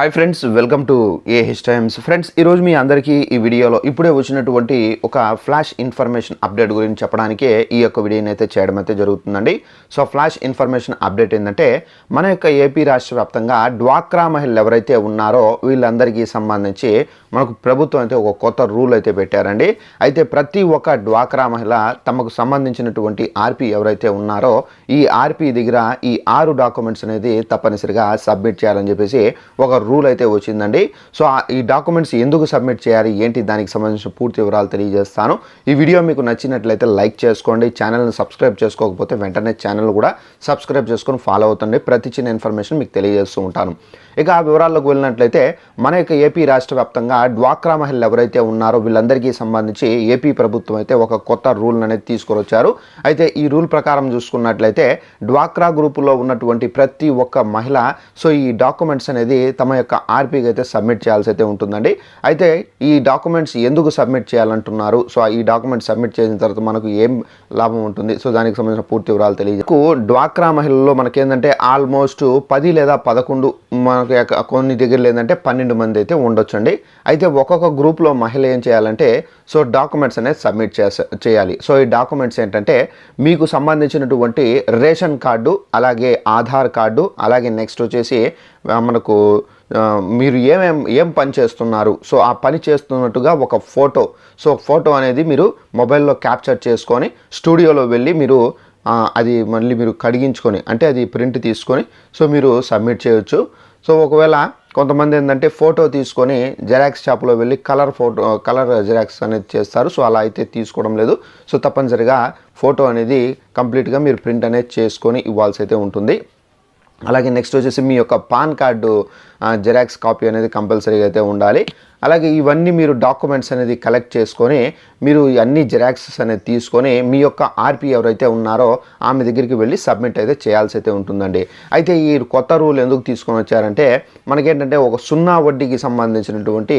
Hi friends welcome to A his times friends ఈరోజు మీ అందరికీ ఈ వీడియోలో ఇప్పుడే వచ్చినటువంటి ఒక ఫ్లాష్ ఇన్ఫర్మేషన్ అప్డేట్ గురించి చెప్పడానికే ఈ యొక్క వీడియోని అయితే చేయడం అయితే జరుగుతుందండి. సో ఫ్లాష్ ఇన్ఫర్మేషన్ అప్డేట్ ఏంటంటే మన యొక్క ఏపీ రాష్ట్ర వ్యాప్తంగా డ్వాక్రా మహిళలు ఎవరైతే ఉన్నారో వీళ్ళందరికీ సంబంధించి మనకు ప్రభుత్వం అయితే ఒక కొత్త రూల్ అయితే పెట్టారండి. అయితే ప్రతి ఒక్క డ్వాక్రా మహిళ తమకు సంబంధించినటువంటి ఆర్పి ఎవరైతే ఉన్నారో ఈ ఆర్పి దగ్గర ఈ ఆరు డాక్యుమెంట్స్ అనేది తప్పనిసరిగా సబ్మిట్ చేయాలని చెప్పేసి ఒక రూల్ అయితే వచ్చిందండి. సో ఆ- ఈ డాక్యుమెంట్స్ ఎందుకు సబ్మిట్ చేయాలి ఏంటి దానికి సంబంధించిన పూర్తి వివరాలు తెలియజేస్తాను. ఈ వీడియో మీకు నచ్చినట్లయితే లైక్ చేసుకోండి. ఛానల్ని సబ్స్క్రైబ్ చేసుకోకపోతే వెంటనే ఛానల్ కూడా సబ్స్క్రైబ్ చేసుకొని ఫాలో అవుతుంది ప్రతి చిన్న ఇన్ఫర్మేషన్ మీకు తెలియజేస్తూ ఉంటాను. ఇక ఆ వివరాల్లోకి వెళ్ళినట్లయితే మన యొక్క ఏపీ రాష్ట్ర వ్యాప్తంగా డ్వాక్రా మహిళలు ఎవరైతే ఉన్నారో వీళ్ళందరికీ సంబంధించి ఏపీ ప్రభుత్వం అయితే ఒక కొత్త రూల్ అనేది తీసుకొచ్చారు అయితే ఈ రూల్ ప్రకారం చూసుకున్నట్లయితే డ్వాక్రా గ్రూపులో ఉన్నటువంటి ప్రతి ఒక్క మహిళ సో ఈ డాక్యుమెంట్స్ అనేది తమ యొక్క ఆర్పీకి అయితే సబ్మిట్ చేయాల్సి అయితే ఉంటుందండి. అయితే ఈ డాక్యుమెంట్స్ ఎందుకు సబ్మిట్ చేయాలంటున్నారు? సో ఈ డాక్యుమెంట్స్ సబ్మిట్ చేసిన తర్వాత మనకు ఏం లాభం ఉంటుంది? సో దానికి సంబంధించిన పూర్తి వివరాలు తెలియజేకు డ్వాక్రా మహిళల్లో మనకేంటంటే ఆల్మోస్ట్ పది లేదా పదకొండు మనకి యొక్క కొన్ని దగ్గరలో ఏంటంటే పన్నెండు మంది అయితే ఉండొచ్చండి. అయితే ఒక్కొక్క గ్రూప్లో మహిళ ఏం చేయాలంటే సో డాక్యుమెంట్స్ అనేది సబ్మిట్ చేస చేయాలి. సో ఈ డాక్యుమెంట్స్ ఏంటంటే మీకు సంబంధించినటువంటి రేషన్ కార్డు అలాగే ఆధార్ కార్డు అలాగే నెక్స్ట్ వచ్చేసి మనకు మీరు ఏమేం ఏం పని చేస్తున్నారు. సో ఆ పని చేస్తున్నట్టుగా ఒక ఫోటో సో ఫోటో అనేది మీరు మొబైల్లో క్యాప్చర్ చేసుకొని స్టూడియోలో వెళ్ళి మీరు అది మళ్ళీ మీరు కడిగించుకొని అంటే అది ప్రింట్ తీసుకొని సో మీరు సబ్మిట్ చేయొచ్చు. సో ఒకవేళ కొంతమంది ఏంటంటే ఫోటో తీసుకొని జెరాక్స్ షాప్లో వెళ్ళి కలర్ ఫోటో కలర్ జెరాక్స్ అనేది చేస్తారు. సో అలా అయితే తీసుకోవడం లేదు. సో తప్పనిసరిగా ఫోటో అనేది కంప్లీట్గా మీరు ప్రింట్ అనేది చేసుకొని ఇవ్వాల్సి అయితే ఉంటుంది. అలాగే నెక్స్ట్ వచ్చేసి మీ యొక్క పాన్ కార్డు జెరాక్స్ కాపీ అనేది కంపల్సరీగా అయితే ఉండాలి. అలాగే ఇవన్నీ మీరు డాక్యుమెంట్స్ అనేది కలెక్ట్ చేసుకొని మీరు అన్ని జెరాక్సెస్ అనేది తీసుకొని మీ యొక్క ఆర్పీ ఎవరైతే ఉన్నారో ఆమె దగ్గరికి వెళ్ళి సబ్మిట్ అయితే చేయాల్సి అయితే ఉంటుందండి. అయితే ఈ కొత్త రూల్ ఎందుకు తీసుకొని వచ్చారంటే మనకేంటంటే ఒక సున్నా వడ్డీకి సంబంధించినటువంటి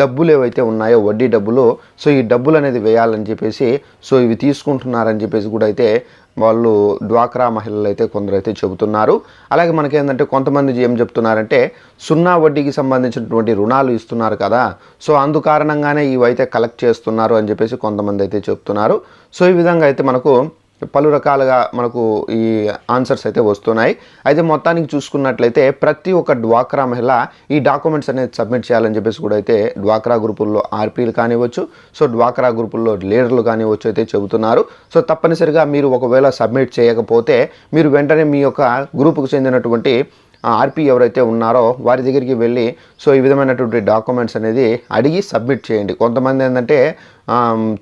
డబ్బులు ఏవైతే ఉన్నాయో వడ్డీ డబ్బులు సో ఈ డబ్బులు అనేది వేయాలని చెప్పేసి సో ఇవి తీసుకుంటున్నారని చెప్పేసి కూడా అయితే వాళ్ళు డ్వాక్రా మహిళలు అయితే కొందరు అయితే చెబుతున్నారు. అలాగే మనకేంటంటే కొంతమంది ఏం చెప్తున్నారంటే సున్నా వడ్డీకి సంబంధించినటువంటి రుణాలు ఇస్తున్నారు కదా సో అందు కారణంగానే ఇవైతే కలెక్ట్ చేస్తున్నారు అని చెప్పేసి కొంతమంది అయితే చెప్తున్నారు. సో ఈ విధంగా అయితే మనకు పలు రకాలుగా మనకు ఈ ఆన్సర్స్ అయితే వస్తున్నాయి. అయితే మొత్తానికి చూసుకున్నట్లయితే ప్రతి ఒక్క డ్వాక్రా మహిళ ఈ డాక్యుమెంట్స్ అనేది సబ్మిట్ చేయాలని చెప్పేసి కూడా అయితే డ్వాక్రా గ్రూపుల్లో ఆర్పీలు కానివ్వచ్చు సో డ్వాక్రా గ్రూపుల్లో లీడర్లు కానివ్వచ్చు అయితే చెబుతున్నారు. సో తప్పనిసరిగా మీరు ఒకవేళ సబ్మిట్ చేయకపోతే మీరు వెంటనే మీ యొక్క గ్రూపుకు చెందినటువంటి ఆర్పీ ఎవరైతే ఉన్నారో వారి దగ్గరికి వెళ్ళి సో ఈ విధమైనటువంటి డాక్యుమెంట్స్ అనేది అడిగి సబ్మిట్ చేయండి. కొంతమంది ఏంటంటే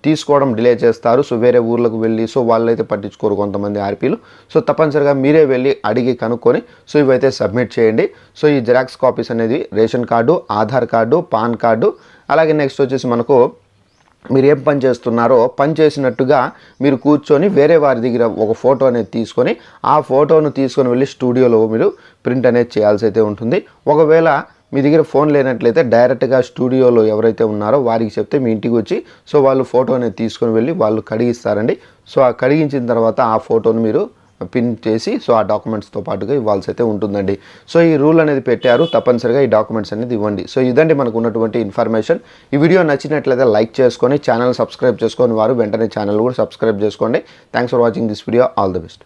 తీసుకోవడం డిలే చేస్తారు. సో వేరే ఊర్లకు వెళ్ళి సో వాళ్ళైతే పట్టించుకోరు కొంతమంది ఆర్పీలు. సో తప్పనిసరిగా మీరే వెళ్ళి అడిగి కనుక్కొని సో ఇవైతే సబ్మిట్ చేయండి. సో ఈ జెరాక్స్ కాపీస్ అనేది ration card Aadhaar card pan card అలాగే నెక్స్ట్ వచ్చేసి మనకు మీరు ఏం పని చేస్తున్నారో పని చేసినట్టుగా మీరు కూర్చొని వేరే వారి దగ్గర ఒక ఫోటో అనేది తీసుకొని ఆ ఫోటోను తీసుకొని వెళ్ళి స్టూడియోలో మీరు ప్రింట్ అనేది చేయాల్సి అయితే ఉంటుంది. ఒకవేళ మీ దగ్గర ఫోన్ లేనట్లయితే డైరెక్ట్గా స్టూడియోలో ఎవరైతే ఉన్నారో వారికి చెప్తే మీ ఇంటికి వచ్చి సో వాళ్ళు ఫోటో అనేది తీసుకొని వెళ్ళి వాళ్ళు కడిగిస్తారండి. సో ఆ కడిగించిన తర్వాత ఆ ఫోటోను మీరు పిన్ చేసి సో ఆ డాక్యుమెంట్స్తో పాటుగా ఇవ్వాల్సి అయితే ఉంటుందండి. సో ఈ రూల్ అనేది పెట్టారు తప్పనిసరిగా ఈ డాక్యుమెంట్స్ అనేది ఇవ్వండి. సో ఇదండి మనకు ఉన్నటువంటి ఇన్ఫర్మేషన్ ఈ వీడియో నచ్చినట్లయితే లైక్ చేసుకొని ఛానల్ సబ్స్క్రైబ్ చేసుకొని వారు వెంటనే ఛానల్ కూడా సబ్స్క్రైబ్ చేసుకోండి. Thanks for watching this video all the best